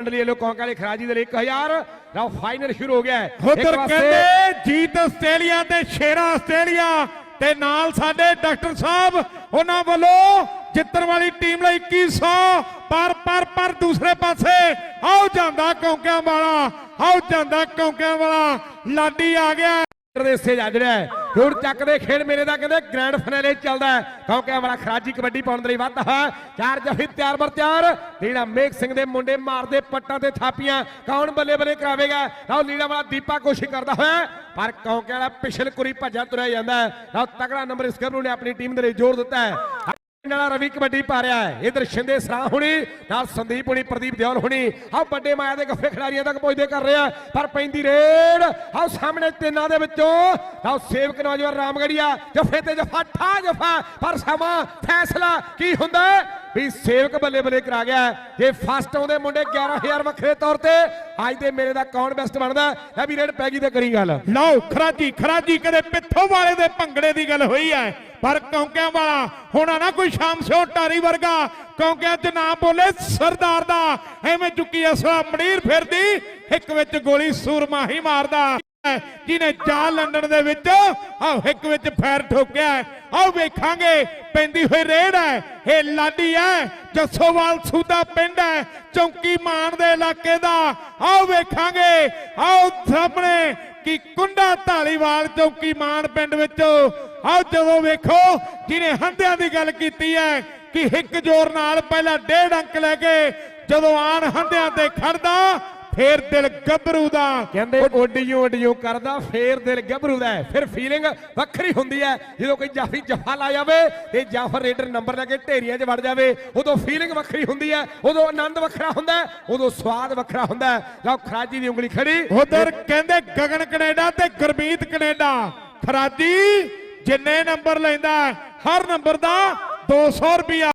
ਮੰਡਲੀ ਵੱਲੋਂ ਕੌਂਕ ਵਾਲੇ ਖਰਾਜੀ ਦੇ ਲਈ 1000 ਲਓ ਫਾਈਨਲ ਸ਼ੁਰੂ ਹੋ ਗਿਆ ਹੈ। ਉਧਰ ਕਹਿੰਦੇ ਜੀਤ ਆਸਟ੍ਰੇਲੀਆ ਤੇ ਸ਼ੇਰਾ ਆਸਟ੍ਰੇਲੀਆ ਤੇ ਨਾਲ ਸਾਡੇ ਡਾਕਟਰ ਸਾਹਿਬ ਉਹਨਾਂ ਵੱਲੋਂ ਜਿੱਤਣ ਵਾਲੀ ਟੀਮ ਲਈ 2100 ਪਰ ਪਰ ਪਰ ਦੂਸਰੇ ਪਾਸੇ ਆਓ ਜਾਂਦਾ ਕੌਂਕਿਆਂ ਵਾਲਾ ਆਓ ਜਾਂਦਾ ਕੌਂਕਿਆਂ ਵਾਲਾ ਲਾਡੀ ਆ ਗਿਆ ਦੇ ਹਿੱਸੇ ਜਾ ਜਿਹੜਾ ਹੁਣ ਚੱਕ ਦੇ ਖੇਡ ਮੇਲੇ ਦਾ ਕਹਿੰਦੇ ਗ੍ਰੈਂਡ ਫਾਈਨਲ ਚੱਲਦਾ ਕਿਉਂਕਿ ਬੜਾ ਖਰਾਜੀ ਕਬੱਡੀ ਪਾਉਣ ਦੇ ਲਈ ਵੱਧ ਹੈ। ਚਾਰ ਜਫੀ ਤਿਆਰ ਬਰ ਤਿਆਰ। ਲੀੜਾ ਮੇਘ ਸਿੰਘ ਦੇ ਮੁੰਡੇ ਮਾਰਦੇ ਪੱਟਾਂ ਤੇ ਥਾਪੀਆਂ। ਕੌਣ ਬੱਲੇ ਬੱਲੇ ਕਰਾਵੇਗਾ? ਲਓ ਲੀੜਾ ਵਾਲਾ ਦੀਪਾ ਕੋਸ਼ਿਸ਼ ਕਰਦਾ ਹੋਇਆ। ਪਰ ਕੌਂਕੇ ਵਾਲਾ ਪਿਛਲ ਕੁਰੀ ਭੱਜਾ ਤੁਰਿਆ ਜਾਂਦਾ ਹੈ। ਲਓ ਤਗੜਾ ਨੰਬਰ ਇਸ ਗੱਭਰੂ ਨੇ ਆਪਣੀ ਟੀਮ ਦੇ ਲਈ ਜ਼ੋਰ ਦਿੱਤਾ ਹੈ। ਨਾਲ ਰਵੀ ਕਬੱਡੀ ਪਾ ਰਿਹਾ ਹੈ। ਇਧਰ ਸ਼ਿੰਦੇ ਸਰਾ ਹੁਣੀ, ਨਾਲ ਸੰਦੀਪ ਹੁਣੀ, ਪ੍ਰਦੀਪ ਦਿਓਲ ਹੁਣੀ। ਆ ਵੱਡੇ ਮਾਇਆ ਦੇ ਗੱਫੇ ਖਿਡਾਰੀਆਂ ਤੱਕ ਪਹੁੰਚਦੇ ਕਰ ਰਿਹਾ ਪਰ ਪੈਂਦੀ ਰੇਡ। ਆਹ ਸਾਹਮਣੇ ਤਿੰਨਾਂ ਦੇ ਵਿੱਚੋਂ, ਆਹ ਸੇਵਕ ਨੌਜਵਾਨ ਰਾਮਗੜੀਆ, ਜਫੇ ਤੇ ਜਫਾ ਠਾ ਜਫਾ, ਪਰ ਸਮਾਂ, ਫੈਸਲਾ ਕੀ ਹੁੰਦਾ? ਵੀ ਸੇਵਕ ਬੱਲੇ ਬੱਲੇ ਕਰਾ ਗਿਆ ਜੇ ਫਸਟ ਆਉਂਦੇ ਮੁੰਡੇ 11000 ਵੱਖਰੇ ਤੌਰ ਤੇ, ਅੱਜ ਦੇ ਮੇਰੇ ਦਾ ਕੌਣ ਬੈਸਟ ਬਣਦਾ? ਹੈ ਵੀ ਰੇਡ ਪੈ ਗਈ ਤੇ ਕਰੀ ਗੱਲ। ਲਓ, ਖਰਾਜੀ ਖਰਾਜੀ, ਕਦੇ ਪਿੱਥੋਂ ਵਾਲੇ ਦੇ ਭੰਗੜੇ ਦੀ ਗੱਲ ਹੋਈ ਹੈ। ਪਰ ਕੌਂਕਿਆਂ ਵਾਲਾ, ਹੋਣਾ ਨਾ ਕੋਈ ਸ਼ਾਮ ਸਿਓ ਟਾਰੀ ਵਰਗਾ। ਕੌਂਕਿਆਂ 'ਚ ਨਾ ਬੋਲੇ ਸਰਦਾਰ ਦਾ। ਐਵੇਂ ਚੁੱਕੀ ਅਸਲਾ ਮੜੀਰ ਫਿਰਦੀ, ਇੱਕ ਵਿੱਚ ਗੋਲੀ ਸੂਰਮਾ ਹੀ ਮਾਰਦਾ। ਜਿਹਨੇ ਜਾ ਲੰਡਨ ਦੇ ਵਿੱਚ, ਆਹ ਇੱਕ ਵਿੱਚ ਫੈਰ ਠੋਕਿਆ ਆਓ ਵੇਖਾਂਗੇ, ਪੈਂਦੀ ਹੋਈ ਰੇਡ ਹੈ, ਇਹ ਲਾਡੀ ਹੈ, ਜੱਸੋਵਾਲ ਸੂਦਾ ਪਿੰਡ ਹੈ, ਚੌਂਕੀ ਮਾਨ ਦੇ ਇਲਾਕੇ ਦਾ। ਆਓ ਵੇਖਾਂਗੇ ਆਓ ਸਾਹਮਣੇ ਕਿ ਕੁੰਡਾ ਢਾਲੀਵਾਲ ਚੌਂਕੀ ਮਾਨ ਪਿੰਡ ਵਿੱਚ। ਆਓ ਜਦੋਂ ਵੇਖੋ, ਜਿਹਨੇ ਹੰਦਿਆਂ ਦੀ ਗੱਲ ਕੀਤੀ ਹੈ, ਕਿ ਹਿੱਕ ਜ਼ੋਰ ਨਾਲ ਪਹਿਲਾਂ ਡੇਢ ਅੰਕ ਲੈ ਕੇ ਜਦੋਂ ਆਣ ਹੰਦਿਆਂ ਤੇ ਖੜਦਾ ਫੇਰ ਦਿਲ ਗੱਭਰੂ ਦਾ ਕਹਿੰਦੇ ਓਡੀਓ ਓਡੀਓ ਕਰਦਾ ਫੇਰ ਦਿਲ ਗੱਭਰੂ ਦਾ। ਫਿਰ ਫੀਲਿੰਗ ਵੱਖਰੀ ਹੁੰਦੀ ਹੈ। ਜਦੋਂ ਕੋਈ ਜਾਫੀ ਜਫਾ ਲਾ ਜਾਵੇ ਤੇ ਜਾਂ ਫਿਰ ਰੇਡਰ ਨੰਬਰ ਲੈ ਕੇ ਢੇਰੀਆਂ 'ਚ ਵੜ ਜਾਵੇ ਉਦੋਂ ਫੀਲਿੰਗ ਵੱਖਰੀ ਹੁੰਦੀ ਹੈ ਉਦੋਂ ਆਨੰਦ ਵੱਖਰਾ ਹੁੰਦਾ ਉਦੋਂ ਸਵਾਦ ਵੱਖਰਾ ਹੁੰਦਾ। ਲਓ ਖਰਾਜੀ ਦੀ ਉਂਗਲੀ ਖੜੀ। ਉਧਰ ਕਹਿੰਦੇ ਗਗਨ ਕੈਨੇਡਾ ਤੇ ਗੁਰਮੀਤ ਕੈਨੇਡਾ। ਖਰਾਜੀ ਜਿੰਨੇ ਨੰਬਰ ਲੈਂਦਾ ਹਰ ਨੰਬਰ ਦਾ 200 ਰੁਪਿਆ